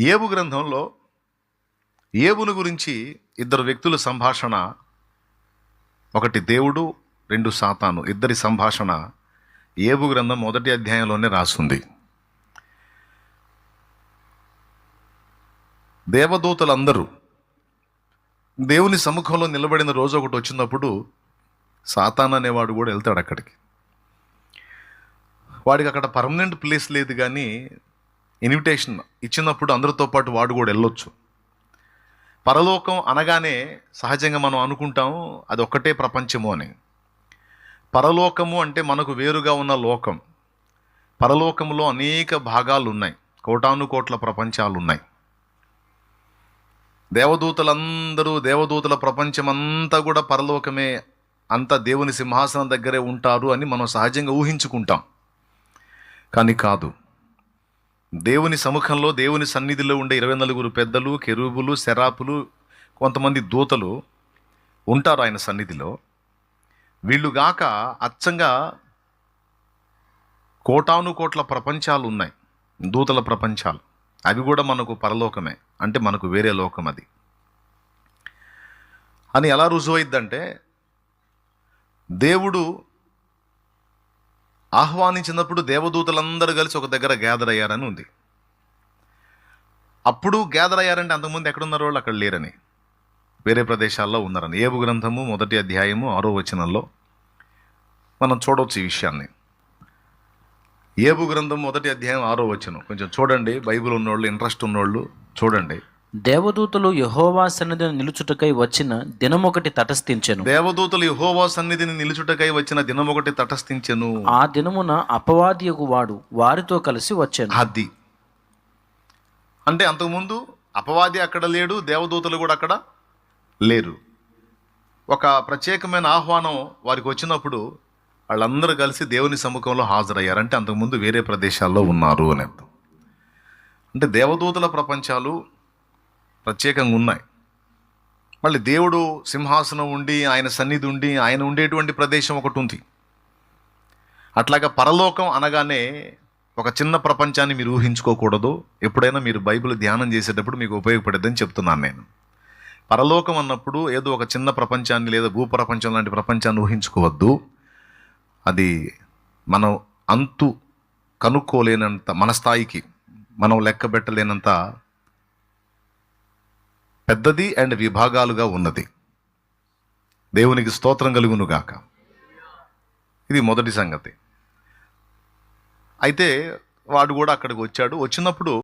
ఏబు గ్రంథంలో ఏబును గురించి ఇద్దరు వ్యక్తుల సంభాషణ ఒకటి దేవుడు రెండు సాతాను. ఇద్దరి సంభాషణ ఏబు గ్రంథం మొదటి అధ్యాయంలోనే రాస్తుంది దేవదూతలందరూ దేవుని సముఖంలో నిలబడిన రోజు ఒకటి వచ్చినప్పుడు సాతాన్ అనేవాడు కూడా వెళ్తాడు అక్కడికి. వాడికి అక్కడ పర్మనెంట్ ప్లేస్ లేదు కానీ ఇన్విటేషన్ ఇచ్చినప్పుడు అందరితో పాటు వాడు కూడా వెళ్ళొచ్చు. పరలోకం అనగానే సహజంగా మనం అనుకుంటాం అది ఒక్కటే ప్రపంచము అని. పరలోకము అంటే మనకు వేరుగా ఉన్న లోకం. పరలోకంలో అనేక భాగాలు ఉన్నాయి కోటాను కోట్ల ప్రపంచాలు ఉన్నాయి దేవదూతలందరూ దేవదూతల ప్రపంచం అంతా కూడా పరలోకమే. అంత దేవుని సింహాసనం దగ్గరే ఉంటారు అని మనం సహజంగా ఊహించుకుంటాం. కానీ కాదు దేవుని సముఖంలో దేవుని సన్నిధిలో ఉండే ఇరవై నలుగురు పెద్దలు కెరూబులు శరాపులు కొంతమంది దూతలు ఉంటారు ఆయన సన్నిధిలో. వీళ్ళు గాక అచ్చంగా కోటాను కోట్ల ప్రపంచాలు ఉన్నాయి. దూతల ప్రపంచాలు. అవి కూడా మనకు పరలోకమే. అంటే మనకు వేరే లోకం అది. అని ఎలా రుజువైద్దంటే దేవుడు ఆహ్వానించినప్పుడు దేవదూతలందరూ కలిసి ఒక దగ్గర గ్యాదర్ అయ్యారని ఉంది. అప్పుడు గ్యాదర్ అయ్యారంటే అంతకుముందు ఎక్కడున్నారు వాళ్ళు అక్కడ లేరని. వేరే ప్రదేశాల్లో ఉన్నారని. ఏబు గ్రంథము మొదటి అధ్యాయము ఆరో వచనంలో మనం చూడవచ్చు ఈ విషయాన్ని. ఏబు గ్రంథం మొదటి అధ్యాయం ఆరో వచనం. కొంచెం చూడండి. బైబిల్ ఉన్నోళ్ళు ఇంట్రెస్ట్ ఉన్నోళ్ళు చూడండి. దేవదూతలు యహోవా సన్నిధిని నిలుచుటకై వచ్చిన దినమొకటి తటస్థించెను. దేవదూతలు యెహోవా సన్నిధిని నిలుచుటకై వచ్చిన దినం ఒకటి తటస్థించెను. ఆ దినమున అపవాదియగు వాడు వారితో కలిసి వచ్చాను. అది అంటే అంతకుముందు అపవాది అక్కడ లేడు దేవదూతలు కూడా అక్కడ లేరు. ఒక ప్రత్యేకమైన ఆహ్వానం వారికి వచ్చినప్పుడు వాళ్ళందరూ కలిసి దేవుని సముఖంలో హాజరయ్యారు. అంటే అంతకుముందు వేరే ప్రదేశాల్లో ఉన్నారు అని అర్థం. అంటే దేవదూతల ప్రపంచాలు ప్రత్యేకంగా ఉన్నాయి. మళ్ళీ దేవుడు సింహాసనం ఉండి ఆయన సన్నిధి ఉండి ఆయన ఉండేటువంటి ప్రదేశం ఒకటి ఉంది. అట్లాగా పరలోకం అనగానే ఒక చిన్న ప్రపంచాన్ని మీరు ఊహించుకోకూడదు. ఎప్పుడైనా మీరు బైబిల్ ధ్యానం చేసేటప్పుడు మీకు ఉపయోగపడేదని చెప్తున్నాను నేను. పరలోకం అన్నప్పుడు ఏదో ఒక చిన్న ప్రపంచాన్ని లేదా భూప్రపంచం లాంటి ప్రపంచాన్ని ఊహించుకోవద్దు. అది మనం అంతు కనుక్కోలేనంత మన స్థాయికి మనం లెక్కబెట్టలేనంత పెద్దది అండ్ విభాగాలుగా ఉన్నది. దేవునికి స్తోత్రం కలుగునుగాక. ఇది మొదటి సంగతి. అయితే వాడు కూడా అక్కడికి వచ్చాడు. వచ్చినప్పుడు